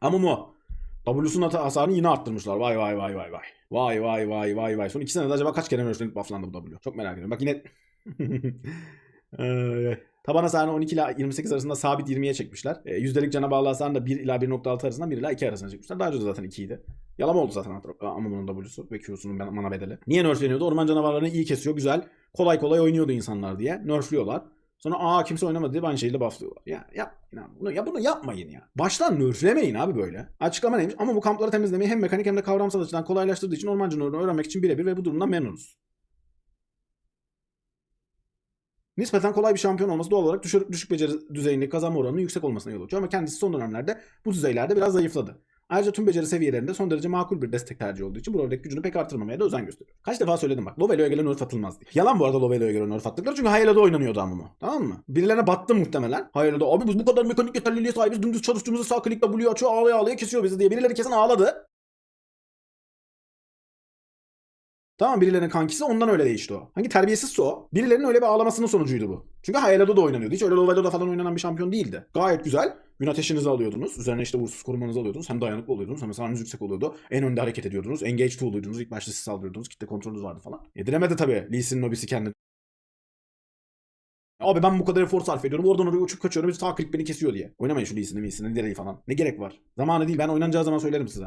Amumu. W'sun hasarını yine arttırmışlar. Vay vay vay vay vay. Vay vay vay vay vay. Son iki senede acaba kaç kere nerflenip bufflandı bu W? Çok merak ediyorum. Bak yine... Ay. Taban hasarını 12 ile 28 arasında sabit 20'ye çekmişler. E, yüzdelik cana bağlı hasarını da 1 ila 1.6 arasından 1 ila 2 arasına çekmişler. Daha önce de zaten 2 idi. Yalama oldu zaten Amumu'nun W'su ve Q'sunun mana bedeli. Niye nerfleniyordu? Orman canavarlarını iyi kesiyor. Güzel. Kolay kolay oynuyordu insanlar diye. Nerfliyorlar. Sonra aa kimse oynamadı diye Banshee'yle bufflıyorlar. Ya yapmayın abi. Bunu, ya bunu yapmayın ya. Baştan nerflemeyin abi böyle. Açıklama neymiş? Ama bu kampları temizlemeyi hem mekanik hem de kavramsal açıdan kolaylaştırdığı için orman canavarını öğrenmek için birebir ve bu durumdan memnunuz. Nispeten kolay bir şampiyon olması doğal olarak düşük, düşük beceri düzeyindeki kazanma oranının yüksek olmasına yol açıyor ama kendisi son dönemlerde bu düzeylerde biraz zayıfladı. Ayrıca tüm beceri seviyelerinde son derece makul bir destek tercihi olduğu için bu roldeki gücünü pek artırmamaya da özen gösteriyor. Kaç defa söyledim bak Lovelo'ya gelen nerf atılmaz diye. Yalan bu arada Lovelo'ya gelen nerf attıkları çünkü Hayala'da oynanıyordu amumu. Tamam mı? Birilerine battı muhtemelen. Hayala'da abi biz bu kadar mekanik yeterliliğe sahibiz dümdüz çalıştığımızda sağ klikle Blue'yu açıyor ağlaya ağlaya kesiyor bizi diye. Birileri kesin ağladı. Tamam birilerinin kankisi ondan öyle değişti o. Hangi terbiyesizse o. Birilerinin öyle bir ağlamasının sonucuydu bu. Çünkü Hayala'da da oynanıyordu. Hiç öyle Lovelo'da falan oynanan bir şampiyon değildi. Gayet güzel. Gün ateşinizi alıyordunuz. Üzerine işte vursuz korumanızı alıyordunuz. Hem dayanıklı oluyordunuz hem hasarınız yüksek oluyordu. En önde hareket ediyordunuz. Engage tool'uydunuz. İlk başta siz saldırıyordunuz. Kitle kontrolünüz vardı falan. Yediremedi tabii Lee Sin'in lobisi kendini. Abi ben bu kadar efor sarf ediyorum. Oradan oraya uçup kaçıyorum. Bir sağ klik beni kesiyor diye. Oynamayın şu Lee Sin'i, Lee Sin'i, falan. Ne gerek var? Zamanı değil. Ben oynanacağı zaman söylerim size.